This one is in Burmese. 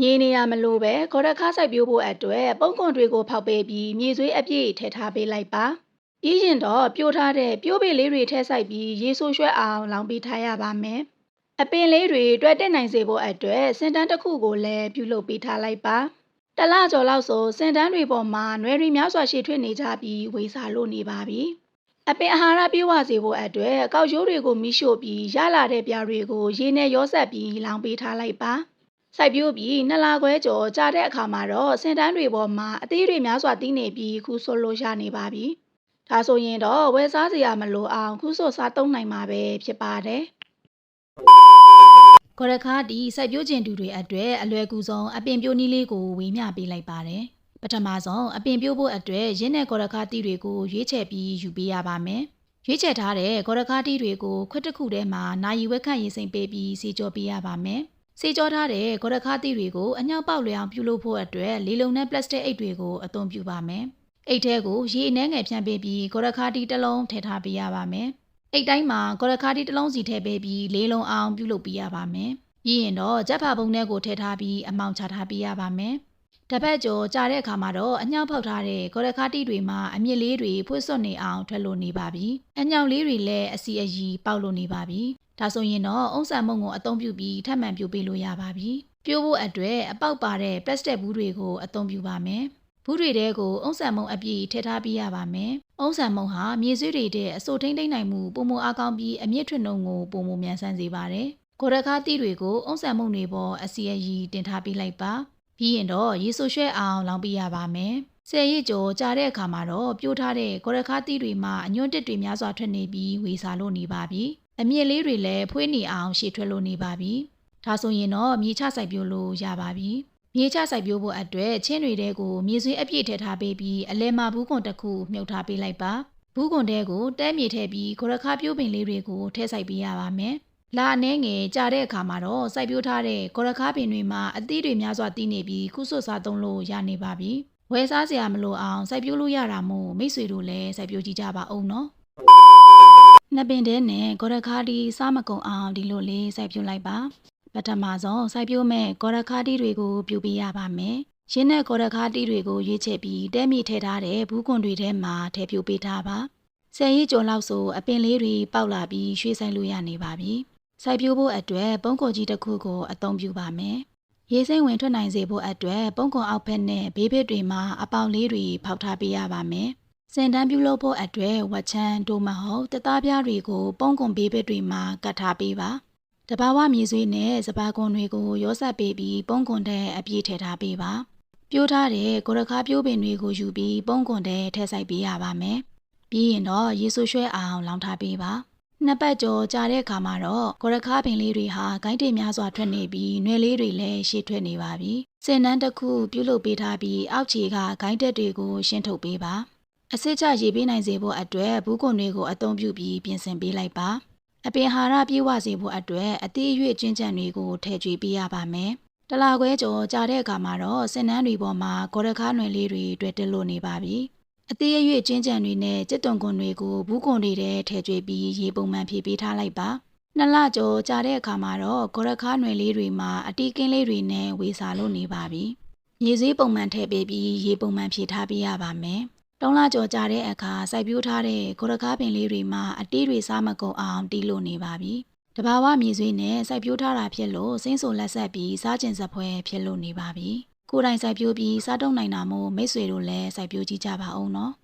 မြေနေရမလို့ပဲဂေါ်ရခါစိုက်ပျိုးဖို့အတွက်ပုံကွန်တွေကိုဖောက်ပေးပြီးမြေဆွေးအပြည့်ထည့်ထားပေးလိုက်ပါ။ပြီးရင်တော့ပြိုးထားတဲ့ပြိုးပေလေးတွေထည့်ဆိုင်ပြီးရေဆိုးရွှဲအောင်လောင်ပေးထားရပါမယ်။အပင်လေးတွေတွေ့တက်နိုင်စေဖို့အတွက်စင်တန်းတစ်ခုကိုလည်းပြုလုပ်ပေးထားလိုက်ပါ။တလကျော်လောက်ဆိုစင်တန်းတွေပေါ်မှာနွယ်ရီများစွာရှည်ထွေးနေကြပြီးဝေစာလို့နေပါပြီ။အပင်အာဟာရပြည့်ဝစေဖို့အတွက်ကောက်ရိုးတွေကိုမိရှို့ပြီးရလာတဲ့ပြားတွေကိုရေနဲ့ရောဆက်ပြီးလောင်ပေးထားလိုက်ပါ။ စိုက်ပျိုးပြီးနှစ်လခွဲကျော်ကြာတဲ့အခါမှာတော့စင်တန်းတွေပေါ်မှာအသေးတွေများစွာတီးနေပြီးခုဆိုလို့ရနေပါပြီ။ဒါဆိုရင်တော့ဝယ်စားစရာမလိုအောင်ခုဆိုစားသုံးနိုင်မှာပဲဖြစ်ပါတယ်။ကော်ရခါဒီစိုက်ပျိုးခြင်းတူတွေအတွက်အလွယ်ကူဆုံးအပင်ပြိုးနည်းလေးကိုဝေမျှပေးလိုက်ပါတယ်။ပထမဆုံးအပင်ပြိုးဖို့အတွက်ရင်းနဲ့ကော်ရခါတီတွေကိုရွေးချယ်ပြီးယူပေးရပါမယ်။ရွေးချယ်ထားတဲ့ကော်ရခါတီတွေကိုခွက်တစ်ခုထဲမှာနာယီဝက်ခန့်ရင်စိမ်ပေးပြီးစီကြောပေးရပါမယ်။ စီကြောထားတဲ့ကော်ရခါတီတွေကိုအညောက်ပေါက်လျောင်ပြုလုပ်ဖို့အတွက်လီလုံနဲ့ပလတ်စတစ်အိတ်တွေကိုအသုံးပြုပါမယ်။အိတ်ထဲကိုရေအနှဲငယ်ဖြန့်ပေးပြီးကော်ရခါတီတစ်လုံးထည့်ထားပေးရပါမယ်။အိတ်တိုင်းမှာကော်ရခါတီတစ်လုံးစီထည့်ပေးပြီးလေးလုံးအောင်ပြုလုပ်ပေးရပါမယ်။ပြီးရင်တော့ကြက်ဖာပုံထဲကိုထည့်ထားပြီးအမောင်ချထားပေးရပါမယ်။တစ်ပတ်ကျော်ကြာတဲ့အခါမှာတော့အညောက်ဖောက်ထားတဲ့ကော်ရခါတီတွေမှာအမြင့်လေးတွေဖွေးစွတ်နေအောင်ထွက်လို့နေပါပြီ။အညောက်လေးတွေလည်းအစီအရီပေါက်လို့နေပါပြီ။ ဒါဆိုရင်တော့အုံးဆန်မုံကိုအသုံးပြုပြီးထပ်မံပြုပေးလို့ရပါပြီ။ပြိုးဖို့အတွက်အပေါက်ပါတဲ့ပလတ်စတစ်ဘူးတွေကိုအသုံးပြုပါမယ်။ဘူးတွေတဲကိုအုံးဆန်မုံအပြည့်ထည့်ထားပေးရပါမယ်။အုံးဆန်မုံဟာမြေဆွေးတွေတဲ့အစိုးထိမ့်သိမ့်နိုင်မှုပုံမအားကောင်းပြီးအမြင့်ထွန်းနှုံကိုပုံမမြန်ဆန်းစေပါတယ်။ကိုရခါတီတွေကိုအုံးဆန်မုံတွေပေါ်အစီအရီတင်ထားပေးလိုက်ပါ။ပြီးရင်တော့ရေဆိုရွှဲအောင်လောင်ပေးရပါမယ်။ဆယ်ရစ်ကျော်ကြာတဲ့အခါမှာတော့ပြိုးထားတဲ့ကိုရခါတီတွေမှာအညွန့်တစ်တွေများစွာထွက်နေပြီးဝေစာလို့နေပါပြီ။ အမြင့်လေးတွေလည်းဖွေးနေအောင်ရှည်ထွက်လို့နေပါပြီ။ဒါဆိုရင်တော့မြေချစိုက်ပြိုးလို့ရပါပြီ။မြေချစိုက်ပျိုးဖို့အတွက်ချင်းတွေတဲကိုမြေဆွေးအပြည့်ထည့်ထားပေးပြီးအလဲမှာဘူးကွန်တစ်ခုမြုပ်ထားပေးလိုက်ပါဘူးကွန်တဲကိုတဲမြေထည့်ပြီးခရခါပြိုးပင်လေးတွေကိုထည့်ဆိုင်ပေးရပါမယ်လာအနှဲငယ်ကြာတဲ့အခါမှာတော့စိုက်ပျိုးထားတဲ့ခရခါပင်တွေမှာအသီးတွေများစွာတီးနေပြီးခုဆွတ်စားသုံးလို့ရနေပါပြီဝယ်စားစရာမလိုအောင်စိုက်ပျိုးလို့ရတာမို့မိတ်ဆွေတို့လည်းစိုက်ပျိုးကြည့်ကြပါဦးနော် နှစ်ပင်တဲနဲ့ဂေါရခါဒီစားမကုံအောင်ဒီလိုလေးစိုက်ပျိုးလိုက်ပါပထမဆုံးစိုက်ပျိုးမဲ့ဂေါ်ရခါတီတွေကိုပြုပေးရပါမယ်။ရင်းနဲ့ဂေါ်ရခါတီတွေကိုရွေးချယ်ပြီးတဲမီထည့်ထားတဲ့ဘူးကွန်တွေထဲမှာထည့်ပြုပေးထားပါ။ဆယ်ရီကျော်လောက်ဆိုအပင်လေးတွေပေါက်လာပြီးရွှေ့ဆိုင်လို့ရနေပါပြီ။စိုက်ပျိုးဖို့အတွက်ပုံကွန်ကြီးတစ်ခုကိုအသုံးပြုပါမယ်။ရေစိမ့်ဝင်ထွက်နိုင်စေဖို့အတွက်ပုံကွန်အောက်ဘက်နဲ့ဘေးဘက်တွေမှာအပေါင်လေးတွေဖောက်ထားပေးရပါမယ်။ စင်တန်းပြုလုပ်ဖို့အတွက်ဝက်ချမ်းဒိုမဟုတ်တသားပြားတွေကို ပုံကွန်ဘေးဘက်တွေမှာကတ်ထားပေးပါ။တဘာဝမြေဆွေးနဲ့စပါးကွန်တွေကိုရောဆက်ပေးပြီးပုံကွန်တဲ့အပြည့်ထည့်ထားပေးပါပြိုးထားတဲ့ကိုရခါပြိုးပင်တွေကိုယူပြီးပုံကွန်တဲ့ထည့်ဆိုင်ပေးရပါမယ်ပြီးရင်တော့ရေဆူရွှဲအောင်လောင်ထားပေးပါနှစ်ပတ်ကျော်ကြာတဲ့အခါမှာတော့ကိုရခါပင်လေးတွေဟာဂိုင်းတေများစွာထွက်နေပြီးနွယ်လေးတွေလည်းရှေ့ထွက်နေပါပြီစင်နန်းတစ်ခုပြုတ်လုပေးထားပြီးအောက်ခြေကဂိုင်းတက်တွေကိုရှင်းထုတ်ပေးပါ အစစ်ချရေပေးနိုင်စေဖို့အတွက်ဘူးကွန်တွေကိုအသုံးပြုပြီးပြင်ဆင်ပေးလိုက်ပါအပင်ဟာရပြေးဝစေဖို့အတွက်အသေးအရွေ့ကျဉ်းကျန်တွေကိုထည့်ကြွေးပေးရပါမယ်။တလာခွဲကျော်ကြာတဲ့အခါမှာတော့စင်နန်းတွေပေါ်မှာဂေါ်ရခါနွယ်လေးတွေတွေ့တက်လို့နေပါပြီ။အသေးအရွေ့ကျဉ်းကျန်တွေနဲ့ကြက်တုံကွန်တွေကိုဘူးကွန်တွေထဲထည့်ကြွေးပြီးရေပုံမှန်ဖြည့်ပေးထားလိုက်ပါ။နှစ်လကျော်ကြာတဲ့အခါမှာတော့ဂေါ်ရခါနွယ်လေးတွေမှာအတီးကင်းလေးတွေနဲ့ဝေစာလို့နေပါပြီ။ရေစည်းပုံမှန်ထည့်ပေးပြီးရေပုံမှန်ဖြည့်ထားပေးရပါမယ်။ တုံးလာကြော်ကြတဲ့အခါစိုက်ပျိုးထားတဲ့ကိုရကားပင်လေးတွေမှာအတီးတွေစားမကုန်အောင်တီးလို့နေပါပြီ။တဘာဝမြေဆွေးနဲ့စိုက်ပျိုးထားတာဖြစ်လို့စိမ့်ဆိုလက်ဆက်ပြီးစားကျင်စပွဲဖြစ်လို့နေပါပြီ။ကိုယ်တိုင်စိုက်ပျိုးပြီးစားတုံးနိုင်တာမို့မိတ်ဆွေတို့လည်းစိုက်ပျိုးကြည့်ကြပါဦးနော်။